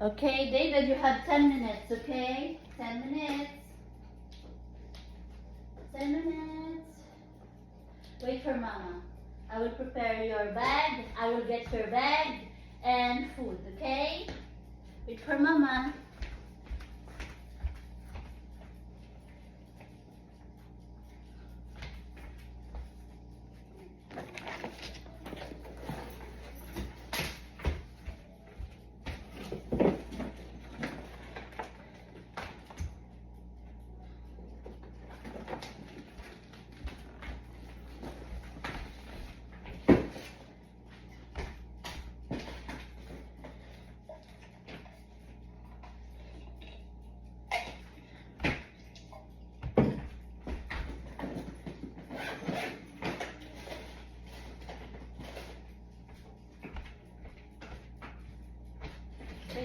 Okay, David, you have 10 minutes, okay? 10 minutes. 10 minutes. Wait for mama. I will prepare your bag. I will get your bag and food, okay? Wait for mama.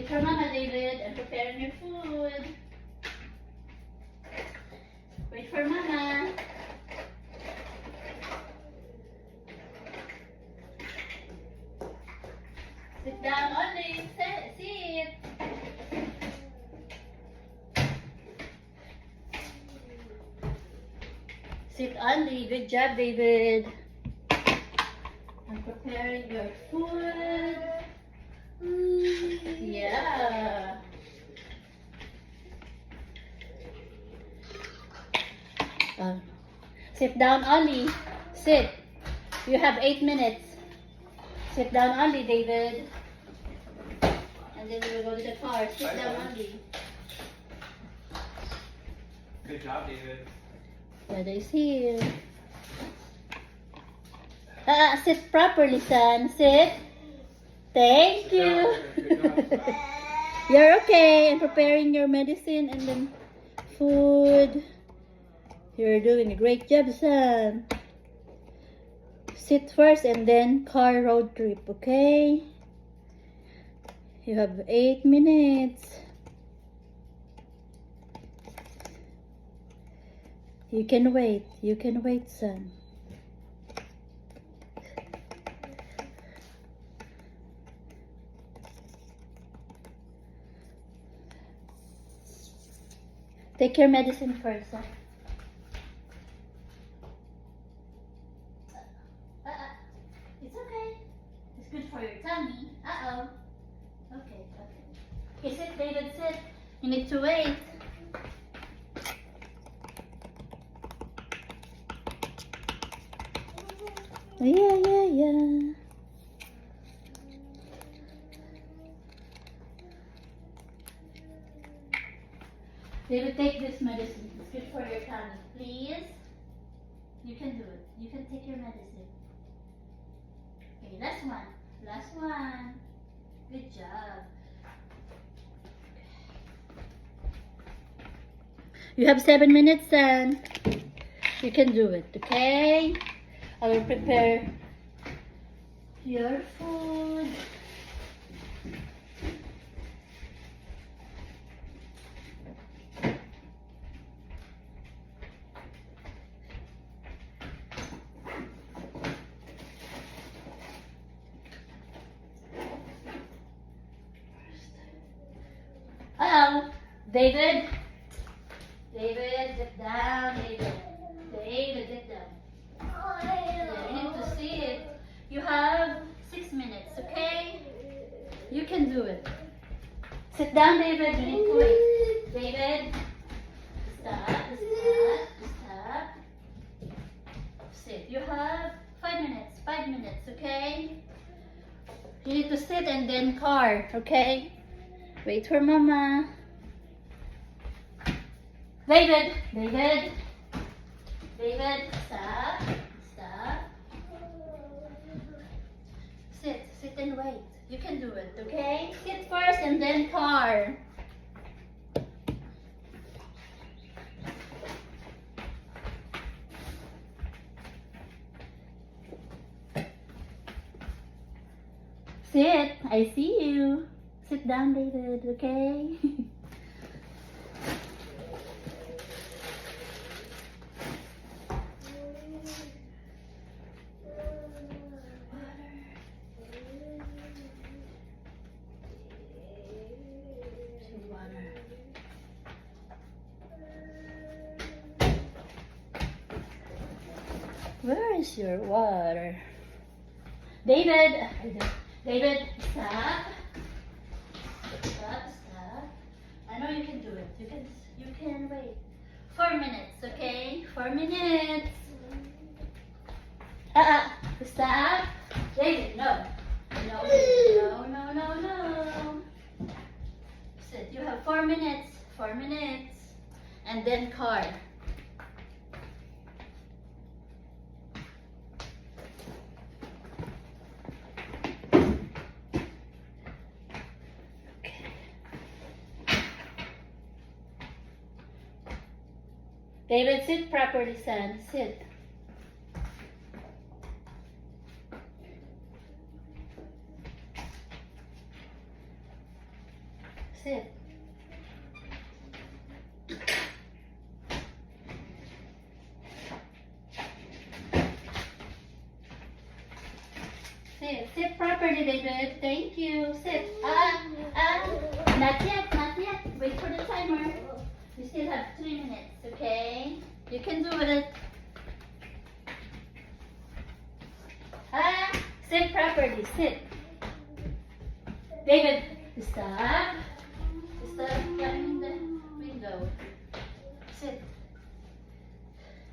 David. I'm preparing your food. Wait for mama. Sit down only. Sit. Sit. Only. Good job, David. I'm preparing your food. Yeah. Um, sit down, Ollie. Sit. You have eight minutes. Sit down, Ollie, David. And then we will go to the car. Sit Bye, down, Ollie. Ollie. Good job, David. Dada is here. Ah, sit properly, son. Sit. Thank you. job, good job. You're okay. I'm preparing your medicine and then food. You're doing a great job, son. Sit first and then car road trip, okay? You have eight minutes. You can wait. You can wait, son. Take your medicine first, son. Uh, it's okay. It's good for your tummy. Uh-oh. Okay, okay. Okay, sit, David, sit. You need to wait. Yeah. David, take this medicine. It's good for your tummy. Please. You can do it. You can take your medicine. Okay, last one. Last one. Good job. You have seven minutes, son. You can do it, okay? I will prepare your food. Uh-oh. David. David, sit down, David. David, sit down. You need to see it. You have six minutes, okay? You can do it. Sit down, David. You need to wait. David, stop, stop, stop. Sit. You have five minutes. Five minutes, okay? You need to sit and then car, okay? Wait for mama. David, David, David, stop, stop. Sit, sit and wait. You can do it, okay? Sit first and then car. Sit, I see you. Sit down, David, okay? Where's your water? David, David, stop. Stop, stop. I know you can do it. You can, you can wait. Four minutes, okay? Four minutes. Uh, uh, stop. David, no. No, no, no, no, no. Sit. You have four minutes. Four minutes. And then car. David, sit properly, son. Sit. Sit. Sit. Sit properly, David. Thank you. Sit. Ah, ah. Not yet, not yet. Wait for the timer. We still have three minutes, okay? You can do it. Ah, sit properly, sit. David, stop. Stop climbing the window. Sit.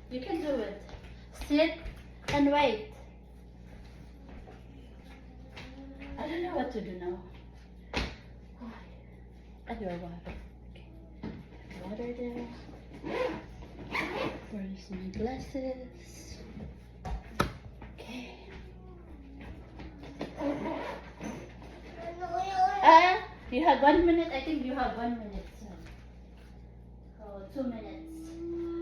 You can do it. Sit and wait. I don't know what to do now. Add your water. Okay. Water there. Where's my glasses? Okay. Ah, you have one minute. I think you have one minute. son. Oh, two minutes.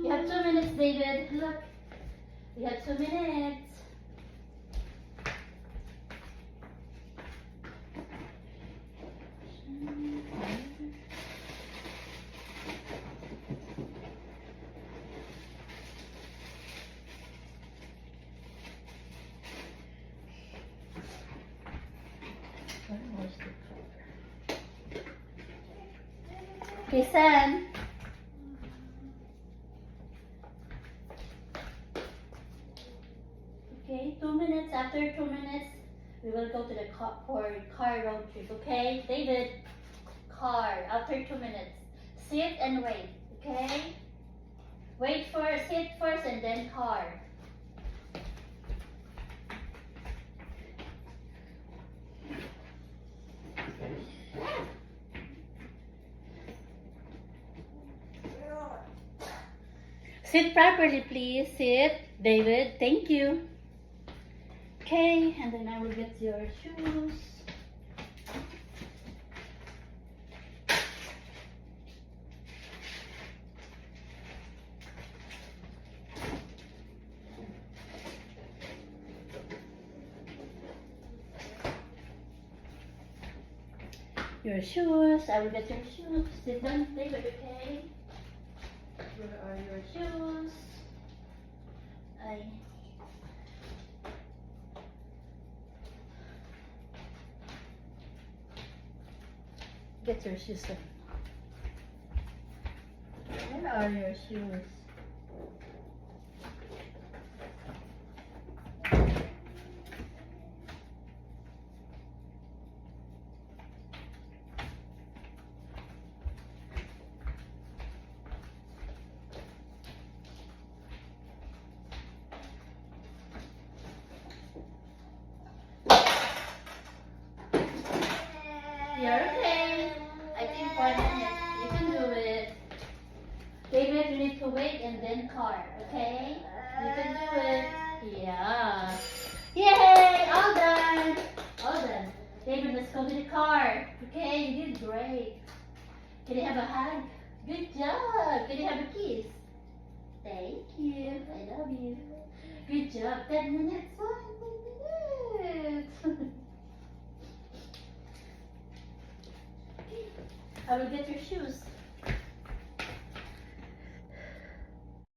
You have two minutes, David. Look. You have two minutes. Okay, Sam. Okay, two minutes. After two minutes, we will go to the car for car road trip. Okay, David. Car. After two minutes, sit and wait. Okay. Wait for sit first and then car. Sit properly, please. Sit, David. Thank you. Okay, and then I will get your shoes. Your shoes. I will get your shoes. Sit down, David, okay? Your shoes? I. Get your shoes. Where are your shoes? You're okay. I think one minute. You can do it. David, you need to wait and then car, okay? You can do it. Yeah. Yay! All done. All done. David, let's go to the car. Okay, you did great. Can you have a hug? Good job. Can you have a kiss? Thank you. I love you. Good job. Ten minutes. One minute. I will get your shoes.